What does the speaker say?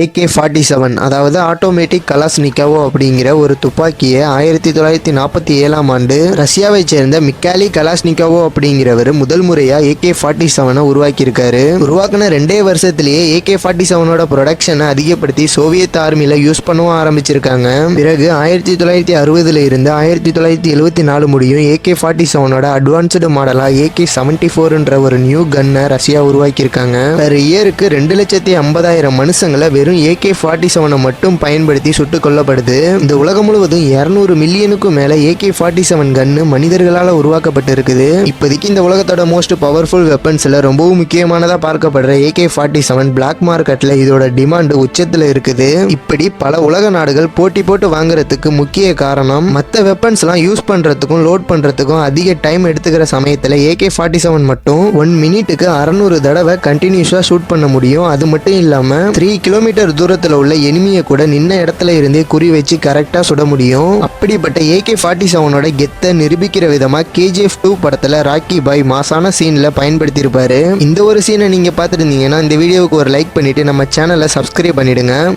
AK forty seven அதாவது automatic கலாஸ்னிக்கவோ அப்படிங்கிற ஒரு துப்பாக்கியை ஆயிரத்தி தொள்ளாயிரத்தி நாற்பத்தி ஏழாம் ஆண்டு ரஷ்யாவைச் சேர்ந்த மிக்காலி கலாஸ்னிக்கவோ அப்படிங்கிறவர் முதல் முறையாக ஏகே ஃபார்ட்டி செவனை உருவாக்கியிருக்காரு. உருவாக்கின ரெண்டே வருஷத்திலேயே ஏகே ஃபார்ட்டி செவனோட ப்ரொடக்ஷனை அதிகப்படுத்தி சோவியத் ஆர்மியில் யூஸ் பண்ணவும் ஆரம்பிச்சிருக்காங்க. பிறகு ஆயிரத்தி தொள்ளாயிரத்தி அறுபதுல இருந்து ஆயிரத்தி தொள்ளாயிரத்தி எழுபத்தி நாலு முடியும் ஏகே ஃபார்ட்டி செவனோட அட்வான்ஸ்டு மாடலாக ஏகே செவன்டி ஃபோர்ன்ற ஒரு நியூ கன்னை ரஷ்யா உருவாக்கியிருக்காங்க. பெர் இயருக்கு ரெண்டு லட்சத்தி ஐம்பதாயிரம் மனுஷங்களை வெறும் ஏகே ஃபார்ட்டி செவனை மட்டும் பயன்படுத்தி சுட்டுக் கொல்லப்படுது இந்த உலகம் முழுவதும் இரநூறு மில்லியனுக்கும் மேல ஏகே ஃபார்ட்டி செவன் கன்னு மனிதர்களால் உருவாக்கப்பட்டு இருக்குது இப்போதைக்கு இந்த உலகத்தோட மோஸ்ட் பவர்ஃபுல் வெப்பன்ஸ்ல ரொம்பவும் முக்கியமானதா பார்க்கப்படுற ஏகே ஃபார்ட்டி செவன் பிளாக் மார்க்கெட்ல இதோட டிமாண்ட் உச்சத்துல இருக்குது. இப்படி பல உலக நாடுகள் போட்டி போட்டு வாங்குறதுக்கு முக்கிய காரணம் மற்ற வெப்பன்ஸ்லாம் யூஸ் பண்றதுக்கும் லோட் பண்றதுக்கும் அதிக டைம் எடுத்துக்கிற சமயத்துல ஏகே ஃபார்ட்டி செவன் மட்டும் ஒன் மினிட்டுக்கு அறநூறு தடவை கண்டினியூஸா ஷூட் பண்ண முடியும். அது மட்டும் இல்லாம த்ரீ கிலோமீட்டர் தூரத்துல உள்ள எனிமியை கூட நின்ன இடத்துல இருந்தே குறி வச்சு கரெக்டா சுட முடியும். அப்படிப்பட்ட ஏகே ஃபார்ட்டி செவனோட கெத்தை நிரூபிக்கிற விதமா கேஜிஎஃப் டூ படத்துல ராக்கி பாய் மாசான சீன்ல பயன்படுத்தியிருப்பாரு. இந்த ஒரு சீனை நீங்க பார்த்துருந்தீங்கன்னா இந்த வீடியோவுக்கு ஒரு லைக் பண்ணிட்டு நம்ம சேனலை சப்ஸ்கிரைப் பண்ணிடுங்க.